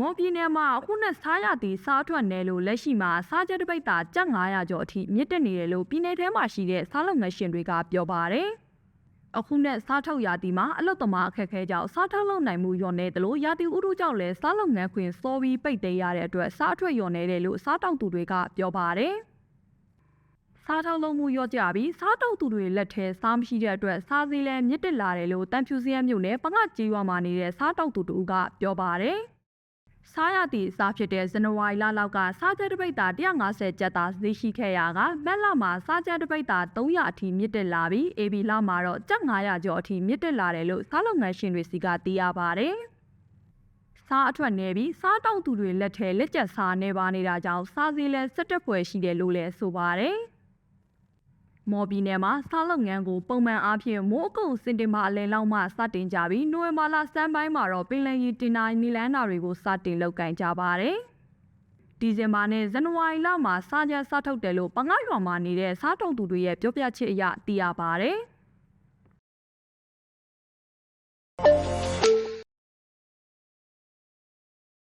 မော်ပြည်နယ်မှာအခုနဲ့စားရသည်စားထွက်နယ်လို့လက်ရှိမှာစားချက်တစ်ပိတ်တာကျပ်900ကျော်အထိမြင့်တက်နေတယ်လို့ပြည်နယ်ထဲမှာရှိတဲ့စားလုပ်ငန်းရှင်တွေကပြောပါတယ်။အခုနဲ့စားထုတ်ရာသီမှာအလုတ်သမားအခက်အခဲကြောင့်စားထုတ်လုပ်နိုင်မှုလျော့နေတယ်လို့ရာသီဥတုကြောင့်လည်းစားလုပ်ငန်းခွင်စောပြီးပိတ်သိမ်းရတဲ့အတွက်စားအထွက်လျော့နေတယ်လို့စားတောက်သူတွေကပြောပါတယ်။စားထုတ်လုံးမှုရော့ကြပြီးစားတုပ်သူတွေလက်ထဲစားမရှိတဲ့အတွက်စားစည်းလဲမြင့်တက်လာတယ်လို့တန်ဖြူစရမ်းမြို့နယ်ပငကြေးရွာမှာနေတဲ့စားတုပ်သူတို့ကပြောပါတယ်။ စားရသည့်စားဖြစ်တဲ့ဇန်နဝါရီလလောက်ကစားချက်တစ်ပိတ်တာ150ကျပ်သားဈေးရှိခဲ့ရာကမက်လမှာစားချက်တစ်ပိတ်တာ300အထိမြင့်တက်လာပြီး AB လမှာတော့ကျပ်900ကျော်အထိမြင့်တက်လာတယ်လို့စားလုပ်ငန်းရှင်တွေစီကသိရပါတယ်။စားအထွက်နေပြီးစားတောက်သူတွေလက်ထဲလက်ကျက်စားနေပါနေတာကြောင့်စားစည်းလဲစက်တက်ပွဲရှိတယ်လို့လည်းဆိုပါတယ်။ မော်ဘီနယ်မှာစားလုပ်ငန်းကိုပုံမှန်အားဖြင့်မိုးအကုတ်စင်တင်ဘာအလယ်လောက်မှစတင်ကြပြီးနိုဝင်ဘာလစမ်းပိုင်းမှာတော့ပင်လယ်ရီတင်နာနီလန်းနာတွေကိုစတင်လုပ်ကင်ကြပါတယ်။ဒီဇင်ဘာနဲ့ဇန်နဝါရီလမှာစားကြစားထုတ်တယ်လို့ပငါရွာမှာနေတဲ့စားတုံသူတွေရဲ့ပြောပြချက်အရသိရပါတယ်။